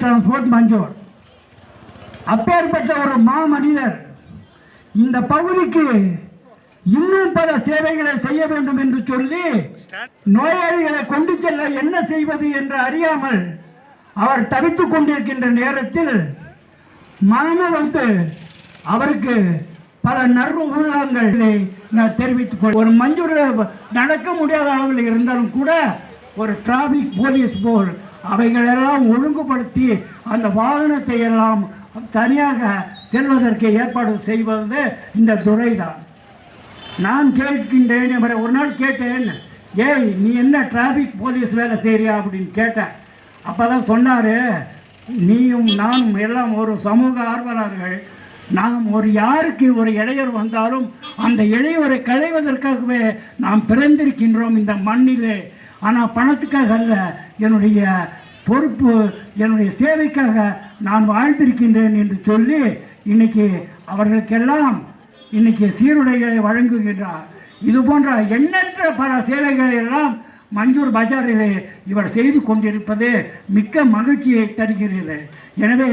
Transport Manjoor அப்பேற்பட்ட ஒரு மாமனிதர் இந்த பகுதிக்கு இன்னும் பல சேவைகளை செய்ய வேண்டும் என்று சொல்லி நோயாளிகளை கொண்டு செல்ல என்ன செய்வது என்று அறியாமல் அவர் தவித்துக் கொண்டிருக்கின்ற நேரத்தில் மனமும் வந்து அவருக்கு பல நறு உள்ளங்களை நான் தெரிவித்துக் கொள் ஒரு மஞ்சூர் நடக்க முடியாத அளவில் இருந்தாலும் கூட ஒரு டிராபிக் போலீஸ் போல் அவைகளெல்லாம் ஒழுங்குபடுத்தி அந்த வாகனத்தை எல்லாம் தனியாக செல்வதற்கு ஏற்பாடு செய்வது இந்த துறை தான் நான் கேட்கின்றேன் இவரை ஒரு நாள் கேட்டேன் ஏய் நீ என்ன டிராஃபிக் போலீஸ் வேலை செய்கிறியா அப்படின்னு கேட்டேன். அப்போ தான் சொன்னார் நீயும் நானும் எல்லாம் ஒரு சமூக ஆர்வலர்கள். நாம் ஒரு யாருக்கு ஒரு இளையர் வந்தாலும் அந்த இளையவரை களைவதற்காகவே நாம் பிறந்திருக்கின்றோம் இந்த மண்ணிலே. ஆனால் பணத்துக்காக அல்ல என்னுடைய பொறுப்பு என்னுடைய சேவைக்காக நான் வாழ்ந்திருக்கின்றேன் என்று சொல்லி இன்னைக்கு அவர்களுக்கெல்லாம் இன்னைக்கு சீருடைகளை வழங்குகின்றார். இது போன்ற எண்ணற்ற பல சேவைகளை எல்லாம் மஞ்சூர் பஜாரிலே இவர் செய்து கொண்டிருப்பது மிக்க மகிழ்ச்சியை தருகிறது. எனவே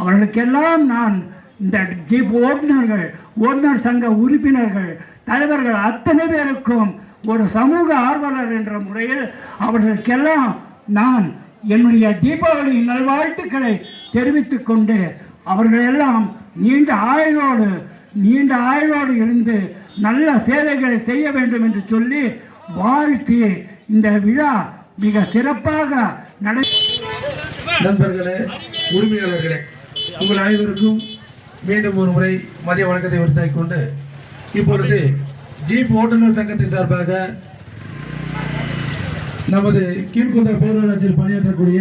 அவர்களுக்கெல்லாம் நான் இந்த ஜீப் ஓட்டுநர்கள் ஓட்டுநர் சங்க உறுப்பினர்கள் தலைவர்கள் அத்தனை பேருக்கும் ஒரு சமூக ஆர்வலர் என்ற முறையில் அவர்களுக்கெல்லாம் நான் என்னுடைய தீபாவளி நல்வாழ்த்துக்களை தெரிவித்து கொண்டு அவர்களெல்லாம் நீண்ட ஆயுளோடு நீண்ட ஆயுளோடு இருந்து நல்ல சேவைகளை செய்ய வேண்டும் என்று சொல்லி வாழ்த்தி இந்த விழா மிக சிறப்பாக நடை நண்பர்களே உரிமையாளர்களே உங்கள் அனைவருக்கும் மீண்டும் ஒரு முறை மதிய வணக்கத்தை உரித்தாக்கிக் கொண்டு இப்பொழுது ஜீப் ஓட்டுநர் சங்கத்தின் சார்பாக நமது கீழ்குந்த பேரூராட்சியில் பணியாற்றக்கூடிய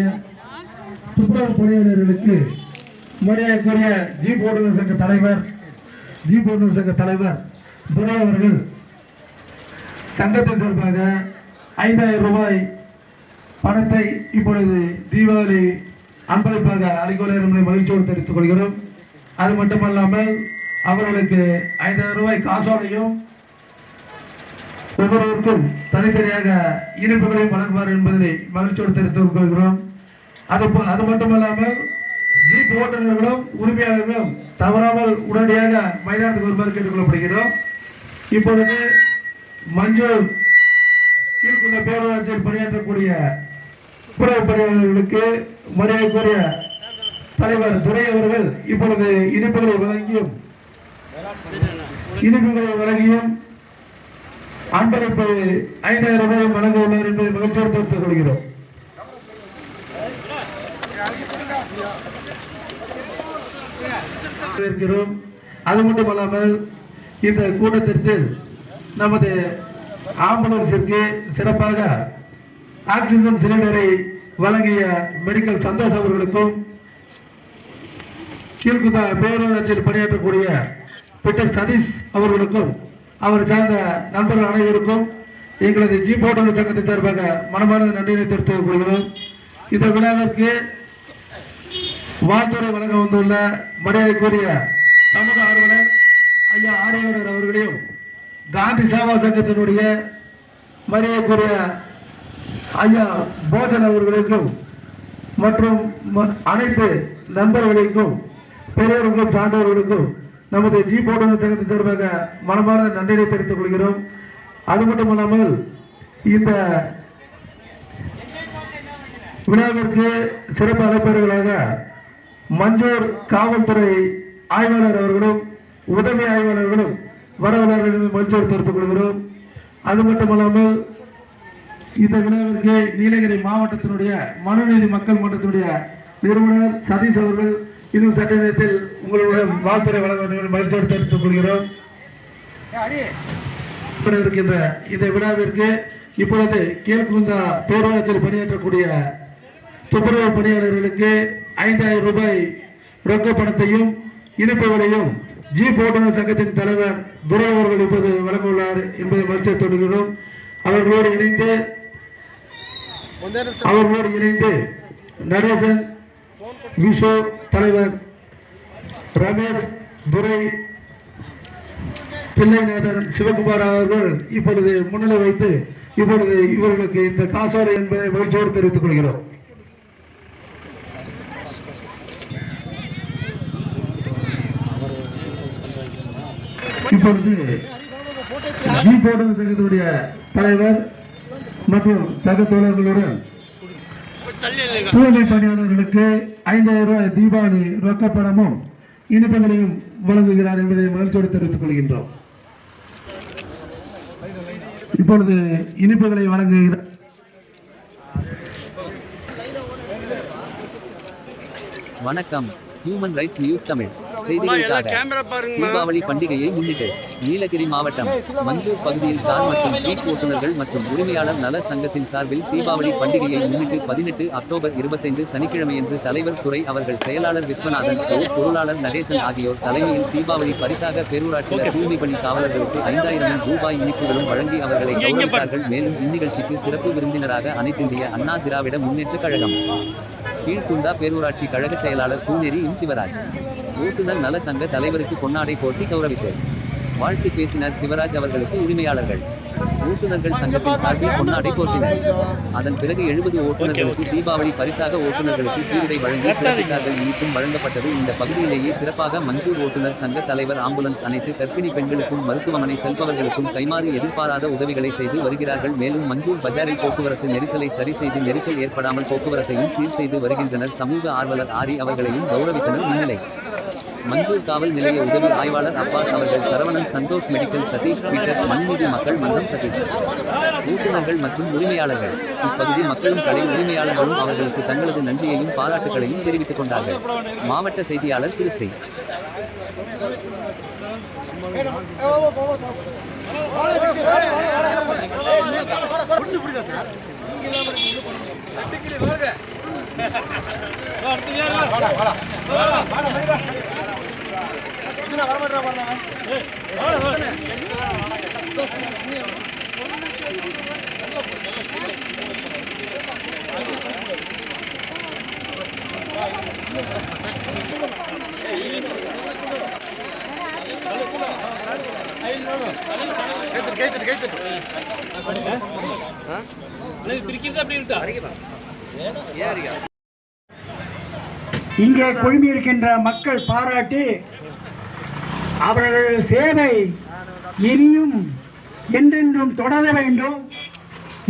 துப்புரவு பணியாளர்களுக்கு மரியாதைக்குரிய ஜீப் ஓட்டுநர் சங்க தலைவர் ஜீப் ஓட்டுநர் சங்க தலைவர் துரை அவர்கள் சங்கத்தின் சார்பாக ஐந்தாயிரம் ரூபாய் பணத்தை இப்பொழுது தீபாவளி அன்பளிப்பாக அளிக்கொள்ள மகிழ்ச்சியோடு தெரிவித்துக் கொள்கிறோம். அது மட்டுமல்லாமல் அவர்களுக்கு ஐந்தாயிரம் ரூபாய் காசோலையும் ஒவ்வொருவருக்கும் தனித்தனியாக இனிப்புகளையும் வழங்குவார் என்பதை மகிழ்ச்சியோடு தெரிவித்துக் கொள்கிறோம். அது போ- அது மட்டுமல்லாமல் ஜீப் ஓட்டுநர்களும் உரிமையாளர்களும் தவறாமல் உடனடியாக மைதானத்துக்கு வருமாறு கேட்டுக்கொள்ளப்படுகிறோம் இப்பொழுது மஞ்சூர் கீழ்குந்த பேரூராட்சியில் பணியாற்றக்கூடிய குறை பணியாளர்களுக்கு மரியாதைக்குரிய தலைவர் துரை அவர்கள் இப்பொழுது இனிப்புகளை வழங்கியும் இனிப்புகளை வழங்கியும் அன்பளிப்பு ஐந்தாயிரம் ரூபாய் வழங்க உள்ளார் என்பதை மகிழ்ச்சியோடு தெரிவித்துக் கொள்கிறோம். இருக்கிறோம் அது மட்டுமல்லாமல் இந்த கூட்டத்திற்கு நமது ஆம்புலன்ஸிற்கு சிறப்பாக ஆக்சிஜன் சிலிண்டரை வழங்கிய மெடிக்கல் சந்தோஷ் அவர்களுக்கும் கீழ்குதா பேரூராட்சியில் பணியாற்றக்கூடிய பிட்டர் சதீஷ் அவர்களுக்கும் அவர் சார்ந்த நண்பர்கள் அனைவருக்கும் எங்களது ஜி ஓட்டுநர் சங்கத்தின் சார்பாக மனமார்ந்த நன்றியினை தெரிவித்துக் கொள்கிறோம். இந்த விழாவிற்கு வாழ்த்துறை வழங்க வந்துள்ள மரியாதைக்குரிய சமூக ஆர்வலர் ஐயா ஆரியவர் அவர்களையும் காந்தி சேவா சங்கத்தினுடைய மரியாதைக்குரிய ஐயா போஜன் அவர்களுக்கும் மற்றும் அனைத்து நண்பர்களுக்கும் பெரியவர்களுக்கும் சான்றவர்களுக்கும் நமது ஜி ஓட்டுநர் சங்கத்தின் சார்பாக மனமார்ந்த நன்றியை தெரிவித்துக் கொள்கிறோம். அது மட்டுமல்லாமல் இந்த விழாவிற்கு சிறப்பு அழைப்பாளர்களாக மஞ்சூர் காவல்துறை ஆய்வாளர் அவர்களும் உதவி ஆய்வாளர்களும் வரவுள்ளார்கள் மஞ்சோர் மஞ்சூர் தெரிவித்துக் கொள்கிறோம். அது மட்டுமல்லாமல் இந்த விழாவிற்கு நீலகிரி மாவட்டத்தினுடைய மனுநீதி மக்கள் மன்றத்தினுடைய நிறுவனர் சதீஷ் அவர்கள் இன்னும் சட்ட நேரத்தில் உங்களுடைய வாழ்த்துறை வழங்க வேண்டும் என்று மகிழ்ச்சியோடு தெரிவித்துக் கொள்கிறோம். இருக்கின்ற இந்த விழாவிற்கு இப்பொழுது கீழ்குந்தா பேரூராட்சியில் பணியாற்றக்கூடிய துப்புரவு பணியாளர்களுக்கு ஐந்தாயிரம் ரூபாய் ரொக்க பணத்தையும் இனிப்புகளையும் ஜீப் ஓட்டுநர் சங்கத்தின் தலைவர் துரை அவர்கள் இப்போது வழங்க உள்ளார் என்பதை மகிழ்ச்சியை தொடர்கிறோம் அவர்களோடு இணைந்து அவர்களோடு இணைந்து நடேசன் விசோ தலைவர் ரமேஷ் துரை பிள்ளைநாதன் சிவகுமார் அவர்கள் இப்பொழுது முன்னிலை வைத்து இப்பொழுது இவர்களுக்கு இந்த காசோலை என்பதை மகிழ்ச்சியோடு தெரிவித்துக் கொள்கிறோம். இப்பொழுது ஜி போர்டு சங்கத்தினுடைய தலைவர் மற்றும் சக தோழர்களுடன் தூய்மை பணியாளர்களுக்கு ஐந்தாயிரம் ரூபாய் தீபாவளி ரொக்கப்பணமும் இனிப்புகளையும் வழங்குகிறார் என்பதை மகிழ்ச்சியோடு தெரிவித்துக் கொள்கின்றோம். இப்பொழுது இனிப்புகளை வழங்குகிறார் வணக்கம். Human rights news Tamil. செய்திகளுக்காக தீபாவளி பண்டிகையை முன்னிட்டு நீலகிரி மாவட்டம் மஞ்சூர் பகுதியில் கார் மற்றும் பீட் ஓட்டுநர்கள் மற்றும் உரிமையாளர் நல சங்கத்தின் சார்பில் தீபாவளி பண்டிகையை முன்னிட்டு பதினெட்டு அக்டோபர் இருபத்தைந்து சனிக்கிழமையன்று தலைவர் துறை அவர்கள் செயலாளர் விஸ்வநாதன் ஓ பொருளாளர் நடேசன் ஆகியோர் தலைமையில் தீபாவளி பரிசாக பேரூராட்சியில் தூய்மை பணி காவலர்களுக்கு ஐந்தாயிரம் ரூபாய் இனிப்புகளும் வழங்கி அவர்களை கௌரவித்தார்கள். மேலும் இந்நிகழ்ச்சிக்கு சிறப்பு விருந்தினராக அனைத்திந்திய அண்ணா திராவிட முன்னேற்றக் கழகம் கீழ்குந்தா பேரூராட்சி கழக செயலாளர் பூநெறி இம் சிவராஜ் ஓட்டுநர் நல சங்க தலைவருக்கு பொன்னாடை போட்டி கௌரவித்து வாழ்த்து பேசினார் சிவராஜ் அவர்களுக்கு உரிமையாளர்கள். ஓட்டுநர்கள் சங்கத்தின் சார்பில் பொன்னாடை போட்டினர் அதன் பிறகு எழுபது ஓட்டுநர்களுக்கு தீபாவளி பரிசாக ஓட்டுநர்களுக்கு சீருடை வழங்கி சிறப்பித்தார்கள். இனிப்பும் வழங்கப்பட்டது இந்த பகுதியிலேயே சிறப்பாக மஞ்சூர் ஓட்டுநர் சங்க தலைவர் ஆம்புலன்ஸ் அனைத்து கர்ப்பிணி பெண்களுக்கும் மருத்துவமனை செல்பவர்களுக்கும் கைமாறி எதிர்பாராத உதவிகளை செய்து வருகிறார்கள். மேலும் மஞ்சூர் பஜாரில் போக்குவரத்து நெரிசலை சரி செய்து நெரிசல் ஏற்படாமல் போக்குவரத்தையும் சீர் செய்து வருகின்றனர். சமூக ஆர்வலர் ஆரி அவர்களையும் கௌரவித்தனர் முன்னிலை. மஞ்சூர் காவல் நிலைய உதவி ஆய்வாளர் அப்பாஸ் அவர்கள் சரவணன் சந்தோஷ் மெடிக்கல் சதீஷ் பீட்டர் மண்மீதி மக்கள் மன்றம் சதீஷ். ஓட்டுநர்கள் மற்றும் உரிமையாளர்கள். இப்பகுதி மக்களும் கடை உரிமையாளர்களும் அவர்களுக்கு தங்களது நன்றியையும் பாராட்டுகளையும் தெரிவித்துக் கொண்டார்கள். மாவட்ட செய்தியாளர் கிறிஸ்டி இங்கே குழுமியிருக்கின்ற மக்கள் பாராட்டி அவர்களது சேவை இனியும் என்றென்றும் தொடர வேண்டும்.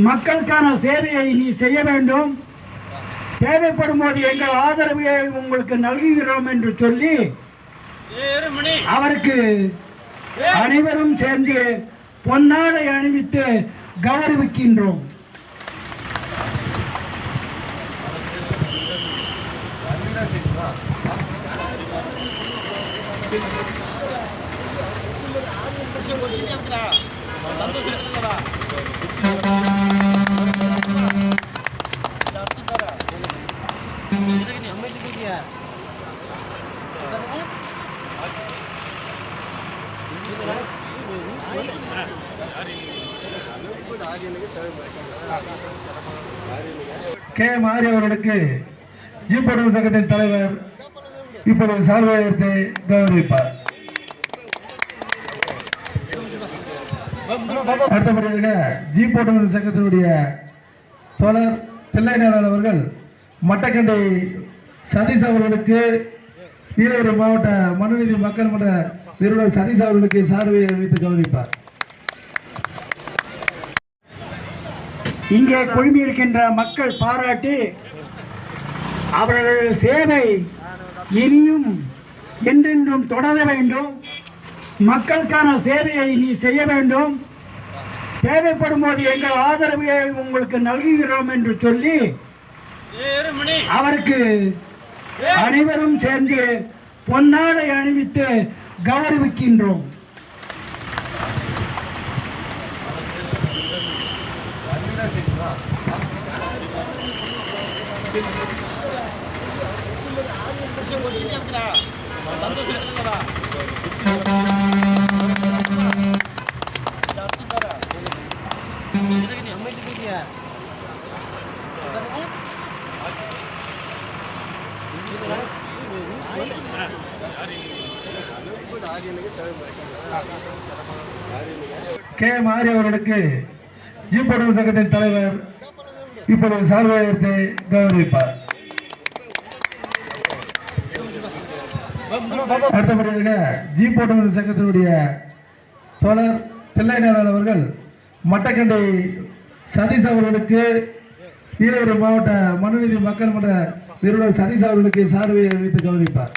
மக்களுக்கான சேவையை நீ செய்ய வேண்டும். தேவைப்படும் போது எங்கள் ஆதரவை உங்களுக்கு நல்குகிறோம் என்று சொல்லி அவருக்கு அனைவரும் சேர்ந்து பொன்னாடை அணிவித்து கௌரவிக்கின்றோம். கே மாரி அவர்களுக்கு ஜி சங்கத்தின் தலைவர் இப்பொழுது சார்பாக கௌரவிப்பார். அடுத்தபடியாக ஜி போட்டவர்கள் சங்கத்தினுடைய தோழர் தில்லைநாதன் அவர்கள் மட்டக்கண்டை சதீஷ் அவர்களுக்கு நீலகிரி மாவட்ட மனுநீதி மக்கள் மன்ற நிறுவனர் சதீஷ் அவர்களுக்கு சார்பை அறிவித்து கௌரவிப்பார். இங்கே குழுமியிருக்கின்ற மக்கள் பாராட்டி அவர்கள் சேவை இனியும் என்றென்றும் தொடர வேண்டும். மக்களுக்கான சேவையை நீ செய்ய வேண்டும். தேவைப்படும் போது எங்கள் ஆதரவை உங்களுக்கு நல்குகிறோம் என்று சொல்லி அவருக்கு அனைவரும் சேர்ந்து பொன்னாடை அணிவித்து கௌரவிக்கின்றோம். கே மாரி அவர்களுக்கு ஜி சங்கத்தின் தலைவர் இப்பொழுது சார்பாயத்தை கௌரவிப்பார். அடுத்தபடியாக ஜி போர்டு சங்கத்தினுடைய தோழர் தில்லைநாதன் அவர்கள் மட்டக்கண்டை சதீஷ் அவர்களுக்கு நீலகிரி மாவட்ட மனுநீதி மக்கள் மன்ற நிறுவனர் சதீஷ் அவர்களுக்கு சார்பை அறிவித்து கௌரவிப்பார்.